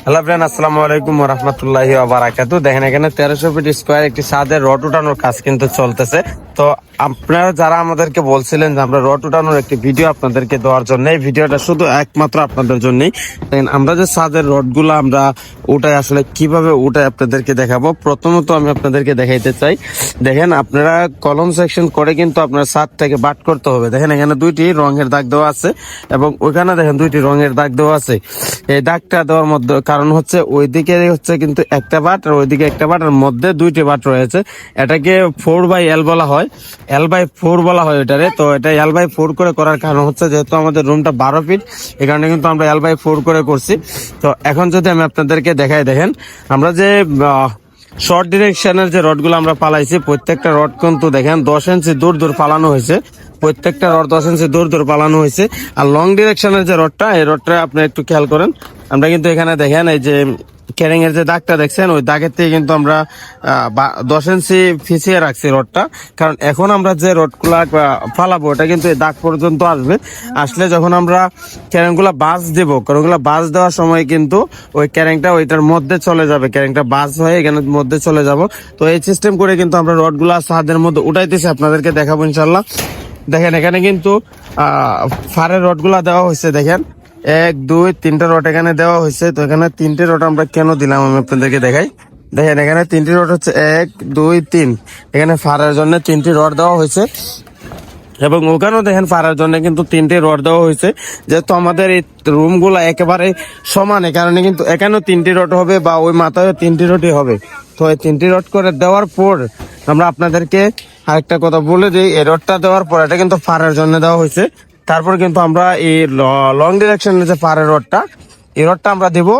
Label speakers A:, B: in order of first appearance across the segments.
A: Hello friend, আসসালামু আলাইকুম রহমতুল্লাহি বারাকাতু দেখেন এখানে তেরোশো ফিট স্কোয়ার একটি সাদের রড উঠানোর কাজ কিন্তু চলতেছে। তো আপনারা যারা আমাদেরকে বলছিলেন যে আমরা রড উঠানোর একটি ভিডিও আপনাদেরকে দেওয়ার জন্য, এই ভিডিওটা শুধু একমাত্র আপনাদের জন্যই। আমরা যে সাদের রডগুলো আমরা উঠাই, আসলে কীভাবে উঠাই আপনাদেরকে দেখাবো। প্রথমত আমি আপনাদেরকে দেখাইতে চাই। দেখেন, আপনারা কলম সেকশন করে কিন্তু আপনার সাত থেকে বাট করতে হবে। দেখেন, এখানে দুইটি রঙের দাগ দেওয়া আছে এবং ওইখানে দেখেন দুইটি রঙের দাগ দেওয়া আছে। এই দাগটা দেওয়ার মধ্যে কারণ হচ্ছে ওইদিকে হচ্ছে কিন্তু একটা বাট আর ওইদিকে একটা বাট আর মধ্যে দুইটি বাট রয়েছে। এটাকে ফোর বাই এল বলা হয়। এল বাই ফোর বলা হয় এটারে। তো এটা এল বাই ফোর করে করার কারণ হচ্ছে যেহেতু আমাদের রুমটা বারো ফিট এই কারণে কিন্তু আমরা এল বাই ফোর করে করছি। তো এখন যদি আমি আপনাদেরকে দেখাই, দেখেন, আমরা যে শর্ট ডিরেকশনের যে রডগুলো আমরা পালাইছি, প্রত্যেকটা রড কিন্তু দেখেন দশ ইঞ্চি দূর দূর পালানো হয়েছে। প্রত্যেকটা রড দশ ইঞ্চি দূর দূর পালানো হয়েছে। আর লং ডিরেকশনের যে রডটা এই রডটা আপনি একটু খেয়াল করেন আমরা কিন্তু এখানে দেখেন এই যে ক্যারিং এর যে দাগটা দেখছেন, ওই দাগের থেকে কিন্তু আমরা দশ ইঞ্চি ফিসিয়ে রাখছি রডটা। কারণ এখন আমরা যে রডগুলা ফালাবো, ওটা কিন্তু এই দাগ পর্যন্ত আসবে। আসলে যখন আমরা ক্যারেংগুলা বাস দেব ক্যারেংগুলা বাস দেওয়ার সময় কিন্তু ওই ক্যারেংটা ওইটার মধ্যে চলে যাবে। ক্যারেংটা বাস হয়ে এখানে মধ্যে চলে যাব। তো এই সিস্টেম করে কিন্তু আমরা রডগুলা সাদের মধ্যে উঠাইতেছি, আপনাদেরকে দেখাবো ইনশাল্লাহ দেখেন এখানে কিন্তু ফারের রডগুলা দেওয়া হয়েছে, দেখেন। এক, দুই, তিনটা রড এখানে দেওয়া হয়েছে। তো এখানে তিনটে রড আমরা কেন দিলাম আমি আপনাদেরকে দেখাই। দেখেন, এখানে তিনটি রড হচ্ছে এক, দুই, তিন। এখানে ফাড়ার জন্য তিনটি রড দেওয়া হয়েছে। এবং ওখানেও দেখেন ফাড়ার জন্য কিন্তু তিনটে রড দেওয়া হয়েছে। যেহেতু আমাদের এই রুমগুলা একেবারে সমান কারণে কিন্তু এখানেও তিনটি রড হবে বা ওই মাথায় তিনটি রডই হবে। তো এই তিনটি রড করে দেওয়ার পর আমরা আপনাদেরকে আরেকটা কথা বলে দিই। এই রডটা দেওয়ার পর এটা কিন্তু ফাড়ার জন্য দেওয়া হয়েছে। তারপর কিন্তু আমরা এই লং ডিরেকশনের যে পাহাড়ের রোডটা, এই রোডটা আমরা দেবো।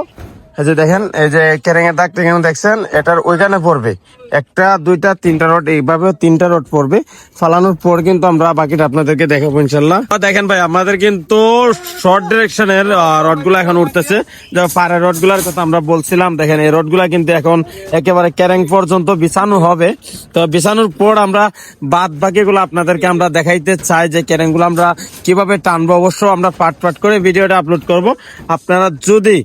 A: এই যে দেখেন, এই যে কেরেঙের দাগটা এখানে দেখছেন? এটার ওইখানে পড়বে। একটা, দুইটা, তিনটা রড এইভাবে তিনটা রড পড়বে। ফালানোর পর কিন্তু আমরা বাকিটা আপনাদেরকে দেখাবো ইনশাল্লাহ। দেখেন ভাই, আমাদের কিন্তু শর্ট ডিরেকশনের রডগুলা এখন উঠতেছে। পাড়ের রডগুলার কথা আমরা বলছিলাম, দেখেন এই রডগুলা কিন্তু এখন একেবারে ক্যারেং পর্যন্ত বিছানো হবে। তো বিছানোর পর আমরা বাদ বাকি গুলো আপনাদেরকে আমরা দেখাইতে চাই যে ক্যারেংগুলো আমরা কীভাবে টানবো। অবশ্য আমরা পাট পাট করে ভিডিওটা আপলোড করব। আপনারা যদি,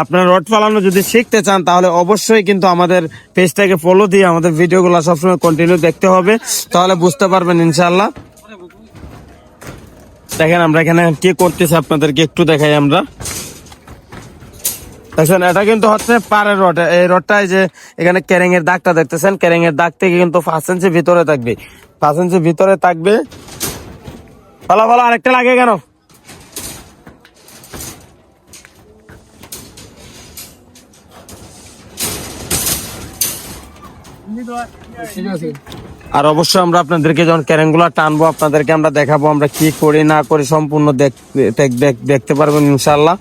A: আপনারা রড ফালানো যদি শিখতে চান, তাহলে অবশ্যই কিন্তু আমাদের পেজটাকে ফলো দিয়ে আমাদের ভিডিওগুলো সবসময় কন্টিনিউ দেখতে হবে, তাহলে বুঝতে পারবেন ইনশাল্লাহ দেখেন আমরা এখানে কি করতেছি আপনাদেরকে একটু দেখাই আমরা। দেখছেন এটা কিন্তু হচ্ছে পাড়ের রড। এই রডটা এই যে এখানে ক্যারিং এর দাগটা দেখতেছেন ক্যারেং এর দাগ থেকে কিন্তু পাঁচ ইঞ্চি ভিতরে থাকবে। পাঁচ ইঞ্চি ভিতরে থাকবে। ভালো ভালো আরেকটা লাগে কেন? আর অবশ্যই আমরা আপনাদেরকে যখন ক্যারেঙ্গুলা টানবো, আপনাদেরকে আমরা দেখাবো আমরা কি করি, না করি, সম্পূর্ণ দেখ- দেখ- দেখ- দেখতে পারবেন ইনশাল্লাহ